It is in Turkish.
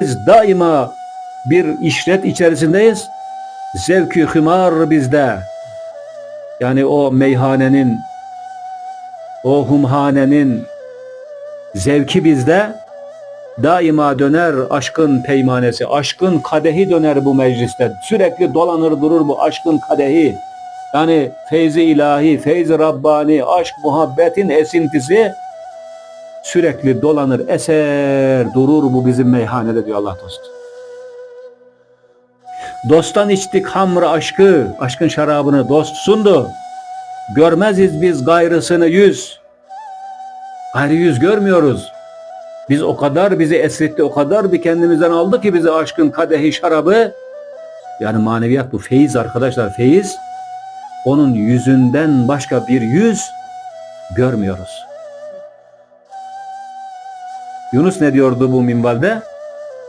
Biz daima bir işret içerisindeyiz. Zevkü hımar bizde. Yani o meyhanenin, o humhanenin zevki bizde daima döner aşkın peymanesi, aşkın kadehi döner bu mecliste. Sürekli dolanır durur bu aşkın kadehi. Yani feyzi ilahi, feyzi Rabbani, aşk muhabbetin esintisi sürekli dolanır, eser durur bu bizim meyhanede diyor Allah dostu. Dosttan içtik hamr aşkı, aşkın şarabını dost sundu. Görmeziz biz gayrısını yüz. Gayrı yüz görmüyoruz. Biz o kadar bizi esretti, o kadar bir kendimizden aldı ki bizi aşkın kadehi şarabı. Yani maneviyat bu feyiz arkadaşlar, feyiz. Onun yüzünden başka bir yüz görmüyoruz. Yunus ne diyordu bu minvalde?